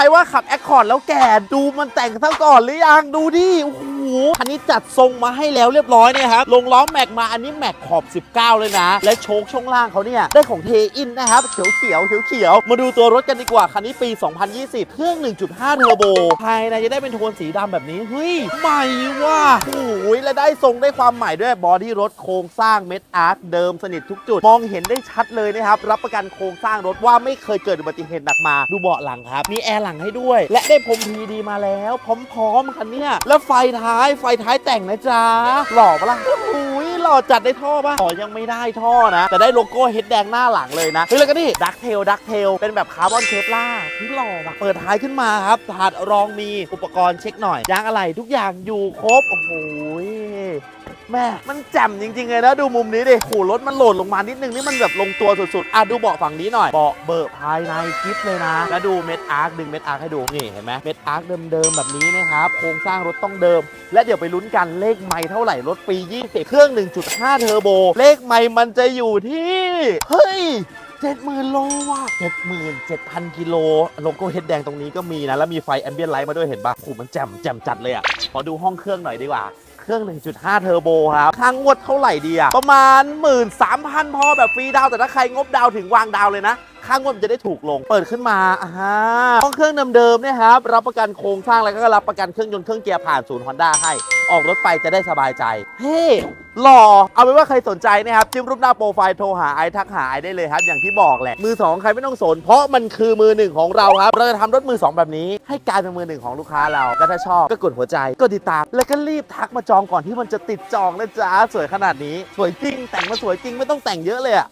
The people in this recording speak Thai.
รว่าขับแอคคอร์ดแล้วแก่ดูมันแต่งซะก่อนหรือยังดูดิโอ้โห คันนี้จัดทรงมาให้แล้วเรียบร้อยเนี่ยครับ ลงล้อแม็กมาอันนี้แม็กขอบ 19 เลยนะ และโชคช่วงล่างเขาเนี่ยได้ของเทอินนะครับเขียวเขียวเขียวเขียวมาดูตัวรถกันดีกว่า คันนี้ปี 2020 เครื่อง 1.5 เทอร์โบ ภายในจะได้เป็นโทนสีดำแบบนี้ เฮ้ย ใหม่ว่ะโอ้ยและได้ทรงได้ความใหม่ด้วยบอดี้รถโครงสร้างเม็ดอาร์คเดิมสนิททุกจุด มองเห็นได้ชัดเลยนะครับ รับประกันโครงสร้างรถว่าไม่เคยเกิดอุบัติเหตุหนักมา ดูเบาะหลังครับ มีแอร์หลังให้ด้วย และได้พรมพีดีมาแล้ว พร้อมๆคันเนี้ยแล้วไฟท้ายไฟท้ายแต่งนะจ๊ะ หล่อปะล่ะโอ้ยหล่อจัดได้ท่อปะอ๋อยังไม่ได้ท่อนะ แต่ได้โลโก้เฮดแดงหน้าหลังเลยนะเฮ้ยแล้วก็นี่ดักเทลดักเทลเป็นแบบคาร์บอนเทปล่าที่หล่อว่ะเปิดท้ายขึ้นมาครับถาดรองมีอุปกรณ์เช็คหน่อยยางอะไรทุกอย่างอยู่ครบโอ้โห แม่มันแจ่มจริงๆเลยนะดูมุมนี้ดิโหรถมันโหล่นลงมานิดนึงนี่มันแบบลงตัวสุดๆอะดูเบาะฝั่งนี้หน่อยเบาะเบอร์ภายในกิฟเลยนะ แล้วดูเม็ดอาร์คดึงเม็ดอาร์คให้ดูนี่เห็นไหมเม็ดอาร์คเดิมๆแบบนี้นะครับโครงสร้างรถต้องเดิม และเดี๋ยวไปลุ้นกันเลขไม่เท่าไหร่รถปี 20 เครื่อง 1.5 เทอร์โบ เลขไม่มันจะอยู่ที่ เฮ้ยเจ็ดหมื่นโลว่ะเจ็ดหมื่นเจ็ดพันกิโลโลโก้เฮดแดงตรงนี้ก็มีนะ แล้วมีไฟแอมเบียนไลท์มาด้วยเห็นปะโอ้มันแจ่มแจ่มจัดเลยอะ ขอดูห้องเครื่องหน่อยดีกว่า เครื่อง 1.5 เทอร์โบครับค่างวดเท่าไหร่ดีอะประมาณ 13,000 พอแบบฟรีดาวแต่ถ้าใครงบดาวถึงวางดาวเลยนะ ค่างวดมันจะได้ถูกลง เปิดขึ้นมาอ่าฮะห้องเครื่องเดิมๆเนี่ยครับ รับประกันโครงสร้างแล้วก็รับประกันเครื่องยนต์เครื่องเกียร์ผ่านศูนย์ฮอนด้าให้ ออกรถไปจะได้สบายใจ เฮ้หล่อ เอาเป็นว่าใครสนใจนะครับ จิ้มรูปหน้าโปรไฟล์โทรหาไอทักหาไอได้เลยครับ อย่างที่บอกแหละ มือ 2 ใครไม่ต้องสน เพราะมันคือมือหนึ่งของเราครับ เราจะทำรถมือ 2 แบบนี้ ให้กลายเป็นมือหนึ่งของลูกค้าเราแล้วถ้าชอบก็กดหัวใจ กดติดตาม แล้วก็รีบทักมาจองก่อนที่มันจะติดจองนะจ๊ะ สวยขนาดนี้ สวยจริง แต่งมาสวยจริงไม่ต้องแต่งเยอะเลยอะ